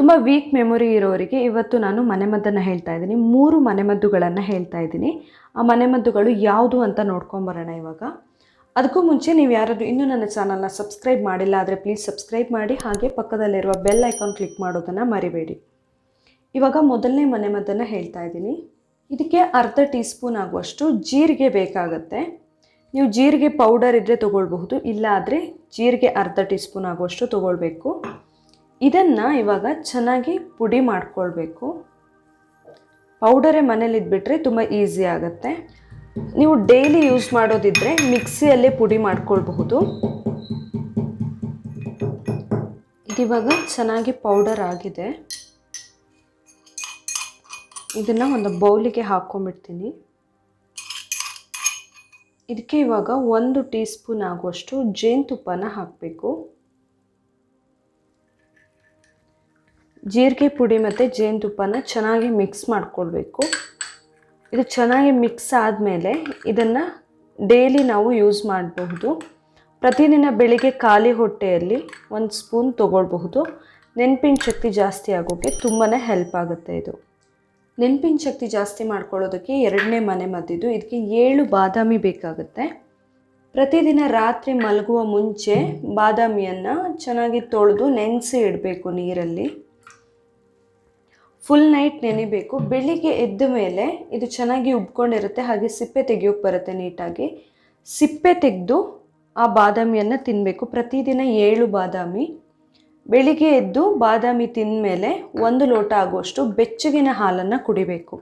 ತುಂಬ weak memory ಇರೋರಿಗೆ ಇವತ್ತು ನಾನು ಮನೆಮದ್ದನ್ನು ಹೇಳ್ತಾ ಇದ್ದೀನಿ. ಮೂರು ಮನೆಮದ್ದುಗಳನ್ನು ಹೇಳ್ತಾ ಇದ್ದೀನಿ. ಆ ಮನೆಮದ್ದುಗಳು ಯಾವುದು ಅಂತ ನೋಡ್ಕೊಂಬರೋಣ ಇವಾಗ. ಅದಕ್ಕೂ ಮುಂಚೆ ನೀವು ಯಾರಾದರೂ ಇನ್ನೂ ನನ್ನ ಚಾನಲ್ನ ಸಬ್ಸ್ಕ್ರೈಬ್ ಮಾಡಿಲ್ಲ ಆದರೆ ಪ್ಲೀಸ್ ಸಬ್ಸ್ಕ್ರೈಬ್ ಮಾಡಿ, ಹಾಗೆ ಪಕ್ಕದಲ್ಲಿರುವ ಬೆಲ್ ಐಕಾನ್ ಕ್ಲಿಕ್ ಮಾಡೋದನ್ನು ಮರಿಬೇಡಿ. ಇವಾಗ ಮೊದಲನೇ ಮನೆಮದ್ದನ್ನು ಹೇಳ್ತಾ ಇದ್ದೀನಿ. ಇದಕ್ಕೆ ಅರ್ಧ ಟೀ ಸ್ಪೂನ್ ಆಗುವಷ್ಟು ಜೀರಿಗೆ ಬೇಕಾಗತ್ತೆ. ನೀವು ಜೀರಿಗೆ ಪೌಡರ್ ಇದ್ದರೆ ತೊಗೊಳ್ಬಹುದು ಇಲ್ಲ ಆದರೆ ಜೀರಿಗೆ ಅರ್ಧ ಟೀ ಸ್ಪೂನ್ ಆಗುವಷ್ಟು ತೊಗೊಳ್ಬೇಕು. ಇದನ್ನು ಇವಾಗ ಚೆನ್ನಾಗಿ ಪುಡಿ ಮಾಡ್ಕೊಳ್ಬೇಕು. ಪೌಡರೇ ಮನೇಲಿ ಇದ್ಬಿಟ್ರೆ ತುಂಬ ಈಸಿ ಆಗುತ್ತೆ. ನೀವು ಡೈಲಿ ಯೂಸ್ ಮಾಡೋದಿದ್ದರೆ ಮಿಕ್ಸಿಯಲ್ಲೇ ಪುಡಿ ಮಾಡ್ಕೊಳ್ಬಹುದು. ಇದಿವಾಗ ಚೆನ್ನಾಗಿ ಪೌಡರ್ ಆಗಿದೆ. ಇದನ್ನು ಒಂದು ಬೌಲಿಗೆ ಹಾಕ್ಕೊಂಬಿಡ್ತೀನಿ ಇದಕ್ಕೆ ಇವಾಗ ಒಂದು ಟೀ ಸ್ಪೂನ್ ಆಗುವಷ್ಟು ಜೇನುತುಪ್ಪನ ಹಾಕಬೇಕು. ಜೀರಿಗೆ ಪುಡಿ ಮತ್ತು ಜೇನುತುಪ್ಪನ ಚೆನ್ನಾಗಿ ಮಿಕ್ಸ್ ಮಾಡ್ಕೊಳ್ಬೇಕು. ಇದು ಚೆನ್ನಾಗಿ ಮಿಕ್ಸ್ ಆದಮೇಲೆ ಇದನ್ನು ಡೈಲಿ ನಾವು ಯೂಸ್ ಮಾಡಬಹುದು. ಪ್ರತಿದಿನ ಬೆಳಿಗ್ಗೆ ಖಾಲಿ ಹೊಟ್ಟೆಯಲ್ಲಿ ಒಂದು ಸ್ಪೂನ್ ತೊಗೊಳ್ಬಹುದು. ನೆನಪಿನ ಶಕ್ತಿ ಜಾಸ್ತಿ ಆಗೋಕ್ಕೆ ತುಂಬಾ ಹೆಲ್ಪ್ ಆಗುತ್ತೆ ಇದು. ನೆನಪಿನ ಶಕ್ತಿ ಜಾಸ್ತಿ ಮಾಡ್ಕೊಳ್ಳೋದಕ್ಕೆ ಎರಡನೇ ಮನೆ ಮದ್ದಿದ್ದು. ಇದಕ್ಕೆ ಏಳು ಬಾದಾಮಿ ಬೇಕಾಗುತ್ತೆ. ಪ್ರತಿದಿನ ರಾತ್ರಿ ಮಲಗುವ ಮುಂಚೆ ಬಾದಾಮಿಯನ್ನು ಚೆನ್ನಾಗಿ ತೊಳೆದು ನೆನೆಸಿ ಇಡಬೇಕು ನೀರಲ್ಲಿ. ಫುಲ್ ನೈಟ್ ನೆನಿಬೇಕು. ಬೆಳಿಗ್ಗೆ ಎದ್ದ ಮೇಲೆ ಇದು ಚೆನ್ನಾಗಿ ಉಬ್ಕೊಂಡಿರುತ್ತೆ. ಹಾಗೆ ಸಿಪ್ಪೆ ತೆಗೆಯೋಕೆ ಬರುತ್ತೆ ನೀಟಾಗಿ. ಸಿಪ್ಪೆ ತೆಗೆದು ಆ ಬಾದಾಮಿಯನ್ನು ತಿನ್ನಬೇಕು ಪ್ರತಿದಿನ ಏಳು ಬಾದಾಮಿ. ಬೆಳಿಗ್ಗೆ ಎದ್ದು ಬಾದಾಮಿ ತಿಂದಮೇಲೆ ಒಂದು ಲೋಟ ಆಗುವಷ್ಟು ಬೆಚ್ಚಗಿನ ಹಾಲನ್ನು ಕುಡಿಬೇಕು.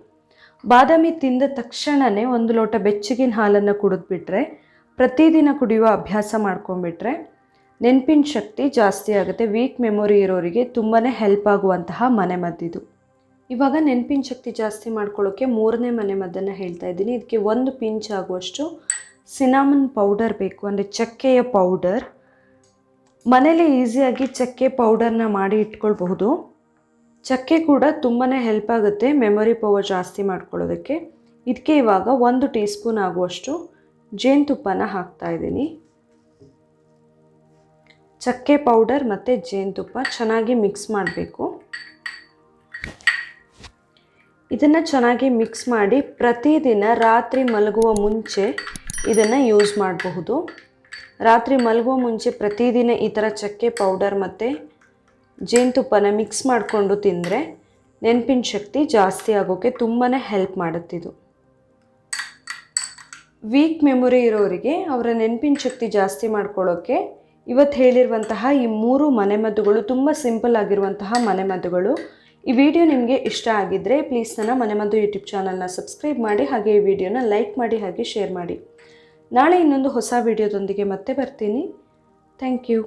ಬಾದಾಮಿ ತಿಂದ ತಕ್ಷಣವೇ ಒಂದು ಲೋಟ ಬೆಚ್ಚಗಿನ ಹಾಲನ್ನು ಕುಡಿದ್ಬಿಟ್ರೆ, ಪ್ರತಿದಿನ ಕುಡಿಯುವ ಅಭ್ಯಾಸ ಮಾಡ್ಕೊಂಡ್ಬಿಟ್ರೆ ನೆನಪಿನ ಶಕ್ತಿ ಜಾಸ್ತಿ ಆಗುತ್ತೆ. ವೀಕ್ ಮೆಮೊರಿ ಇರೋರಿಗೆ ತುಂಬಾ ಹೆಲ್ಪ್ ಆಗುವಂತಹ ಮನೆಮದ್ದಿದು ಇವಾಗ ನೆನಪಿನ ಶಕ್ತಿ ಜಾಸ್ತಿ ಮಾಡ್ಕೊಳ್ಳೋಕ್ಕೆ ಮೂರನೇ ಮನೆ ಮದ್ದನ್ನು ಹೇಳ್ತಾ ಇದ್ದೀನಿ. ಇದಕ್ಕೆ ಒಂದು ಪಿಂಚ್ ಆಗುವಷ್ಟು ಸಿನಾಮನ್ ಪೌಡರ್ ಬೇಕು. ಅಂದರೆ ಚಕ್ಕೆಯ ಪೌಡರ್. ಮನೇಲಿ ಈಸಿಯಾಗಿ ಚಕ್ಕೆ ಪೌಡರ್ನ ಮಾಡಿ ಇಟ್ಕೊಳ್ಬಹುದು. ಚಕ್ಕೆ ಕೂಡ ತುಂಬಾ ಹೆಲ್ಪ್ ಆಗುತ್ತೆ ಮೆಮೊರಿ ಪವರ್ ಜಾಸ್ತಿ ಮಾಡ್ಕೊಳ್ಳೋದಕ್ಕೆ. ಇದಕ್ಕೆ ಇವಾಗ ಒಂದು ಟೀ ಸ್ಪೂನ್ ಆಗುವಷ್ಟು ಜೇನುತುಪ್ಪನ ಹಾಕ್ತಾ ಇದ್ದೀನಿ. ಚಕ್ಕೆ ಪೌಡರ್ ಮತ್ತು ಜೇನುತುಪ್ಪ ಚೆನ್ನಾಗಿ ಮಿಕ್ಸ್ ಮಾಡಬೇಕು. ಇದನ್ನು ಚೆನ್ನಾಗಿ ಮಿಕ್ಸ್ ಮಾಡಿ ಪ್ರತಿದಿನ ರಾತ್ರಿ ಮಲಗುವ ಮುಂಚೆ ಇದನ್ನು ಯೂಸ್ ಮಾಡಬಹುದು. ರಾತ್ರಿ ಮಲಗುವ ಮುಂಚೆ ಪ್ರತಿದಿನ ಈ ಥರ ಚಕ್ಕೆ ಪೌಡರ್ ಮತ್ತು ಜೇನುತುಪ್ಪನ ಮಿಕ್ಸ್ ಮಾಡಿಕೊಂಡು ತಿಂದರೆ ನೆನಪಿನ ಶಕ್ತಿ ಜಾಸ್ತಿ ಆಗೋಕ್ಕೆ ತುಂಬಾ ಹೆಲ್ಪ್ ಮಾಡುತ್ತಿದ್ದು ವೀಕ್ ಮೆಮೊರಿ ಇರೋರಿಗೆ ಅವರ ನೆನಪಿನ ಶಕ್ತಿ ಜಾಸ್ತಿ ಮಾಡ್ಕೊಳ್ಳೋಕ್ಕೆ ಇವತ್ತು ಹೇಳಿರುವಂತಹ ಈ ಮೂರು ಮನೆಮದ್ದುಗಳು ತುಂಬ ಸಿಂಪಲ್ ಆಗಿರುವಂತಹ ಮನೆಮದ್ದುಗಳು ಈ ವಿಡಿಯೋ ನಿಮಗೆ ಇಷ್ಟ ಆಗಿದ್ದರೆ ಪ್ಲೀಸ್ ನನ್ನ ಮನೆಮದ್ದು ಯೂಟ್ಯೂಬ್ ಚಾನಲ್ನ ಸಬ್ಸ್ಕ್ರೈಬ್ ಮಾಡಿ ಹಾಗೆ ಈ ವಿಡಿಯೋನ ಲೈಕ್ ಮಾಡಿ ಹಾಗೆ ಶೇರ್ ಮಾಡಿ. ನಾಳೆ ಇನ್ನೊಂದು ಹೊಸ ವಿಡಿಯೋದೊಂದಿಗೆ ಮತ್ತೆ ಬರ್ತೀನಿ. Thank you